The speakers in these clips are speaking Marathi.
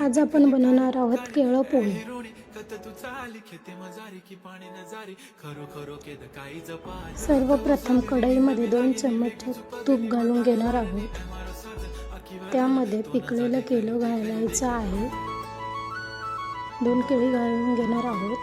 आज आपण बनवणार आहोत केळं पोळी. सर्वप्रथम कढईमध्ये दोन चम्मच तूप घालून घेणार आहोत. त्यामध्ये पिकलेलं केळं घालायचं आहे. दोन केळी घालून घेणार आहोत.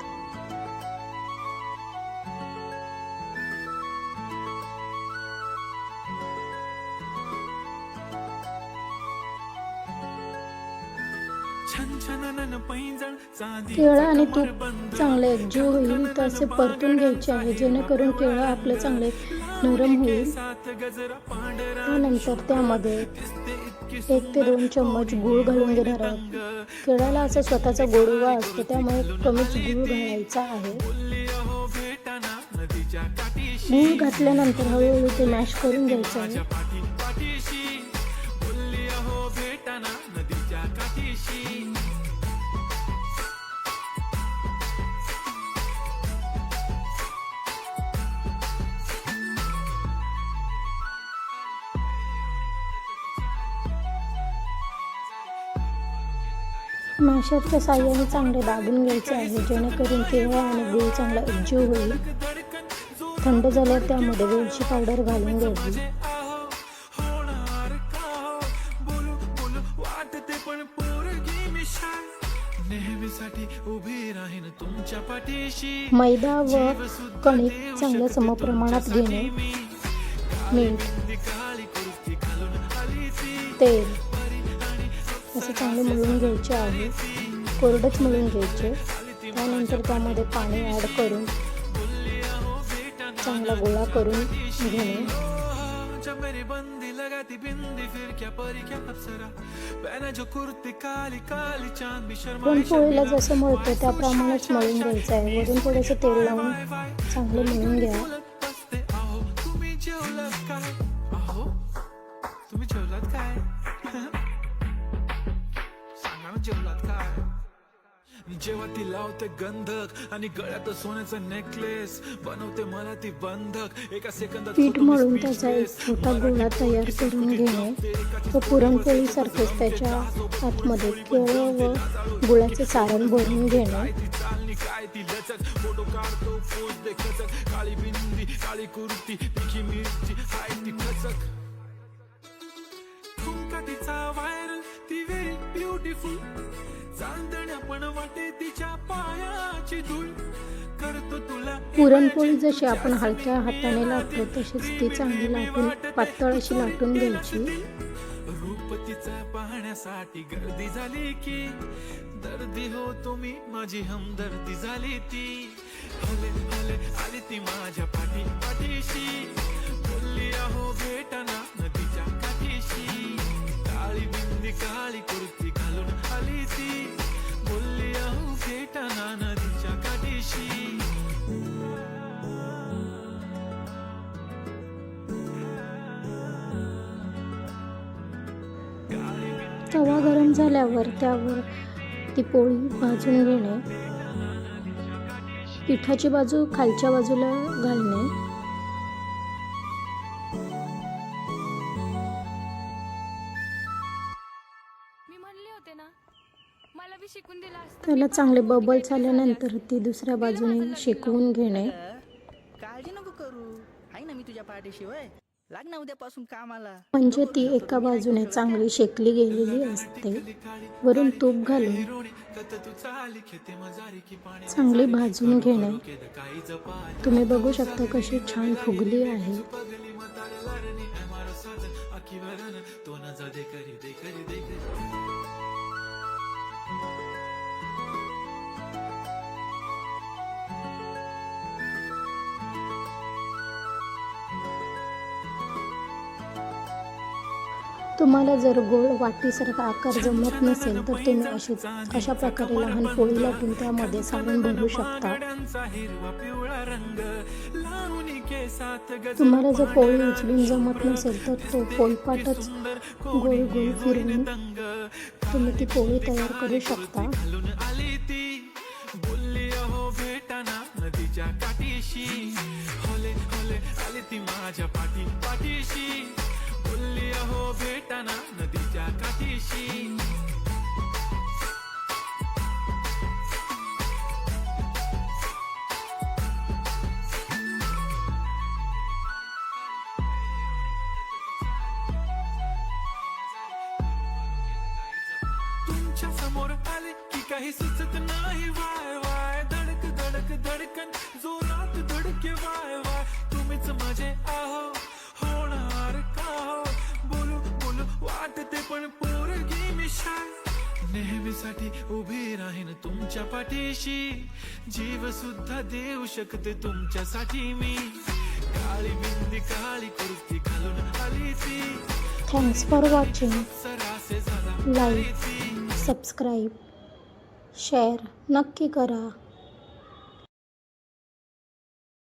केळं आणि तूप चांगले एकजीव होईल तसे परतून घ्यायचे आहे. जेणेकरून केळं आपले चांगले नरम होईल. त्यानंतर त्यामध्ये एक ते दोन चम्मच गूळ घालून घेणार आहोत. केळ्याला असा स्वतःचा गोडवा असतो. त्यामुळे कमीच गूळ घालायचा आहे. गूळ घातल्यानंतर हळूहळू ते मॅश करून घ्यायचं आहे. मॅशरच्या साह्याने चांगले दाबून घ्यायचे आहे जेणेकरून केळं आणि गुळ चांगला एकजीव होईल. थंड झाल्यावर त्यामध्ये वेलची पावडर घालून घ्यायची. तुमच्या मैदा व कणिक चांगल्या समप्रमाणात घेणे. मीठ तेल असं चांगलं मळून घ्यायचे आहे. कोरडंच मळून घ्यायचे. त्यानंतर त्यामध्ये पाणी ॲड करून चांगला गोळा करून घेणे. पण पोळीला जसं मळतं त्याप्रमाणेच मळून घ्यायचं आहे. वरून थोडंसं तेल लावून चांगलं मिळून घ्या. बसते आहो तुम्ही जेवलात काय? जेवलात काय? जेव्हा ती लावते गंधक आणि गळ्यात सोन्याचा नेकलेस बनवते मला ती बंधक. एका सेकंदात पीठ मळून त्याचा एक छोटा गोळा तयार करून घेणे. व पुरणपोळीसारखेच त्याच्या आतमध्ये केळं व गुळाचे सारण भरून घेणे. काय ती लचक. फोटो काढतो पोज दे खचक. काळी बिंदी काळी कुर्ती तिखी मिरची. हाय ती खचक. ठुमका तिचा व्हायरल ती ब्युटिफुल चांदण्या पण वाटे तिच्या पायाची धूळ. करतो तुला पुरणपोळी जशी आपण हलक्या हाताने लाटतो तशीच ती चांगली लाटून पातळ अशी लाटून घ्यायची. रूप तिचं पाहण्यासाठी गर्दी झाली की दर्दी हो तुम्ही माझी हमदर्दी झाली ती. हले हले आली ती माझ्या तवा गरम झाल्यावर त्यावर ती पोळी भाजून घेणे. पिठाची बाजू खालच्या बाजूला घालणे. त्याला चांगले बबल झाल्यानंतर ती दुसऱ्या बाजूने शेकवून घेणे. काळजी नको करू. आहे ना मी तुझ्या पाठीशी होय? लाग ना उद्यापासून कामाला. म्हणजे ती एका बाजूने चांगली शेकली गेलेली असते. वरून तूप घालून चांगली भाजून घेणे. तुम्ही बघू शकता कशी छान फुगली आहे. तो तुम्हाला जर गोल वाटीसारखा आकार जमत नसेल तर तुम्ही अशी अशा प्रकारे लहान पोळी लाटून त्यामध्ये सारण भरू शकता. हिरवा पिवळा रंग गज तुम्हाला जर पोळी उचलून जमत नसेल तर तो पोळपाटच गोल गोल फिरवून दंग तुम्ही ती पोळी तयार करू शकता. घालून ती नदीच्या काठीशी होले होले आली ती माझ्या पाठी पाठीशी बोलली तुमच्यासमोर आले की काही सुचत नाही. वाय वाय धडक धडक धडकन जोरात धडके वाय वाय. तुम्हीच माझे आहो होणार का हो? बोलू बोलू वाटते पण पोरगी मी शाय. नेहमीसाठी उभी राहीन तुमच्या पाठीशी. जीव सुद्धा देऊ शकते तुमच्यासाठी मी. काळी बिंदी काळी कुर्ती घालून आली ती. थँक्स फॉर वॉचिंग सरासे झाला लाईक सबस्क्राईब शेअर नक्की करा.